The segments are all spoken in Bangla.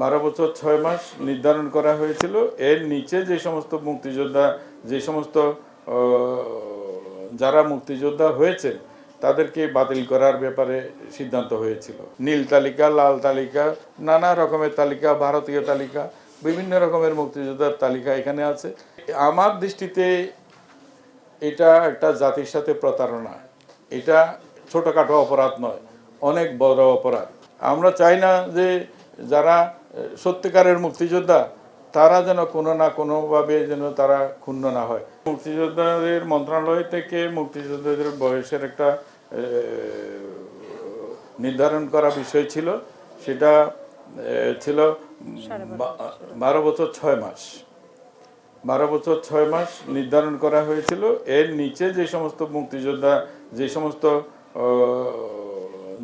বারো বছর ছয় মাস নির্ধারণ করা হয়েছিল। এর নিচে যে সমস্ত মুক্তিযোদ্ধা, যে সমস্ত যারা মুক্তিযোদ্ধা হয়েছেন, তাদেরকে বাতিল করার ব্যাপারে সিদ্ধান্ত হয়েছিল। নীল তালিকা, লাল তালিকা, নানা রকমের তালিকা, ভারতীয় তালিকা, বিভিন্ন রকমের মুক্তিযোদ্ধার তালিকা এখানে আছে। আমার দৃষ্টিতে এটা একটা জাতির সাথে প্রতারণা। এটা ছোটোখাটো অপরাধ নয়, অনেক বড় অপরাধ। আমরা চাই না যে যারা সত্যিকারের মুক্তিযোদ্ধা তারা যেন কোনো না কোনোভাবে যেন তারা ক্ষুণ্ণ না হয়। মুক্তিযোদ্ধাদের মন্ত্রণালয় থেকে মুক্তিযোদ্ধাদের বয়সের একটা নির্ধারণ করা বিষয় ছিল। সেটা ছিল বারো বছর ছয় মাস। বারো বছর ছয় মাস নির্ধারণ করা হয়েছিল। এর নিচে যে সমস্ত মুক্তিযোদ্ধা যে সমস্ত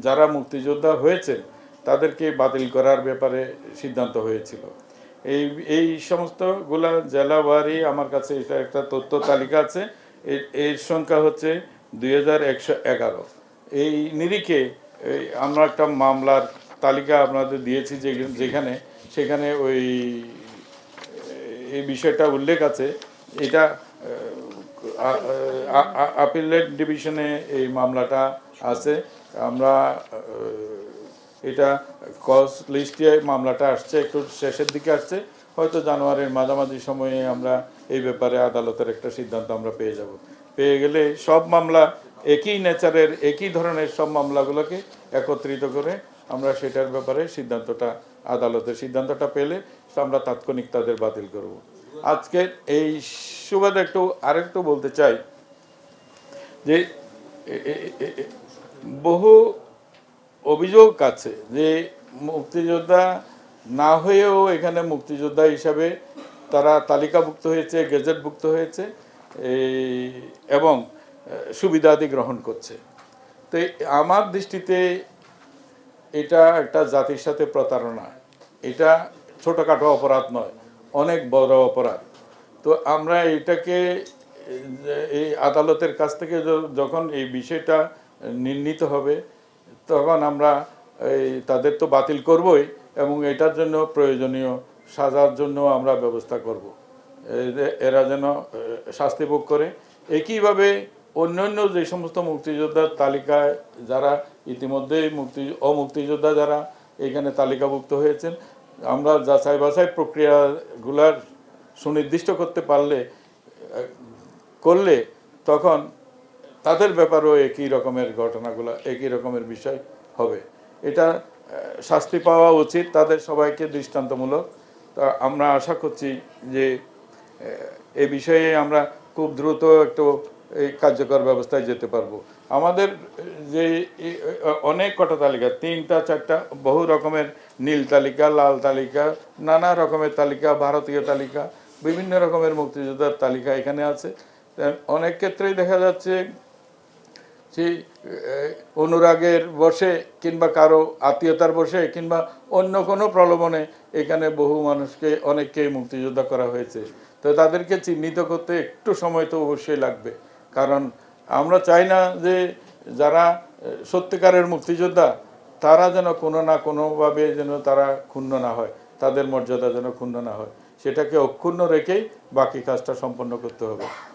যারা মুক্তিযোদ্ধা হয়েছেন তাদেরকে বাতিল করার ব্যাপারে সিদ্ধান্ত হয়েছিল এই এই সমস্তগুলা জেলাওয়ারি আমার কাছে এটা একটা তথ্য তালিকা আছে এর- সংখ্যা হচ্ছে দুই হাজার একশো এগারো এই নিরিখে আমরা একটা মামলার তালিকা আপনাদের দিয়েছি যেখানে সেখানে ওই এই বিষয়টা উল্লেখ আছে এটা আপিলেট ডিভিশনে এই মামলাটা আছে আমরা এটা কজ লিস্টে মামলাটা আসছে, একটু শেষের দিকে আসছে। হয়তো জানুয়ারির মাঝামাঝি সময়ে আমরা এই ব্যাপারে আদালতের একটা সিদ্ধান্ত আমরা পেয়ে যাব। পেয়ে গেলে সব মামলা একই নেচারের একই ধরনের সব মামলাগুলোকে একত্রিত করে আমরা সেটার ব্যাপারে সিদ্ধান্তটা, আদালতের সিদ্ধান্তটা পেলে আমরা তাৎক্ষণিক তাদের বাতিল করব। আজকে এই সুবাদে একটু আরেকটু বলতে চাই যে বহু অভিযোগ আছে যে মুক্তিযোদ্ধা না হয়েও এখানে মুক্তিযোদ্ধা হিসাবে তারা তালিকাভুক্ত হয়েছে, গেজেটভুক্ত হয়েছে এবং সুবিধাদি গ্রহণ করছে। তো আমার দৃষ্টিতে এটা একটা জাতির সাথে প্রতারণা। এটা ছোটোখাটো অপরাধ নয়, অনেক বড় অপরাধ। তো আমরা এটাকে এই আদালতের কাছ থেকে যখন এই বিষয়টা নির্ণীত হবে তখন আমরা এই তাদের তো বাতিল করবই এবং এটার জন্য প্রয়োজনীয় সাজার জন্য আমরা ব্যবস্থা করব। এরা যেন শাস্তি ভোগ করে। একইভাবে অন্যান্য যে সমস্ত মুক্তিযোদ্ধার তালিকায় যারা ইতিমধ্যে মুক্তি, অমুক্তিযোদ্ধা যারা এখানে তালিকাভুক্ত হয়েছেন, আমরা যাচাই বাছাই প্রক্রিয়াগুলার সুনির্দিষ্ট করতে পারলে করলে তখন তাদের ব্যাপারেও একই রকমের ঘটনাগুলো, একই রকমের বিষয় হবে। এটা শাস্তি পাওয়া উচিত, তাদের সবাইকে দৃষ্টান্তমূলক। তা আমরা আশা করছি যে এ বিষয়ে আমরা খুব দ্রুত একটু এই কার্যকর ব্যবস্থায় যেতে পারব। আমাদের যে অনেক কটা তালিকা, তিনটা, চারটা, বহু রকমের নীল তালিকা, লাল তালিকা, নানা রকমের তালিকা, ভারতীয় তালিকা, বিভিন্ন রকমের মুক্তিযোদ্ধার তালিকা এখানে আছে। অনেক ক্ষেত্রেই দেখা যাচ্ছে সেই অনুরাগের বসে কিংবা কারও আত্মীয়তার বসে কিংবা অন্য কোনো প্রলোভনে এখানে বহু মানুষকে অনেককে মুক্তিযোদ্ধা করা হয়েছে। তো তাদেরকে চিহ্নিত করতে একটু সময় তো অবশ্যই লাগবে। কারণ আমরা চাই না যে যারা সত্যিকারের মুক্তিযোদ্ধা, তারা যেন কোনো না কোনোভাবে যেন তারা ক্ষুণ্ণ না হয়, তাদের মর্যাদা যেন ক্ষুণ্ণ না হয়। সেটাকে অক্ষুণ্ণ রেখেই বাকি কাজটা সম্পন্ন করতে হবে।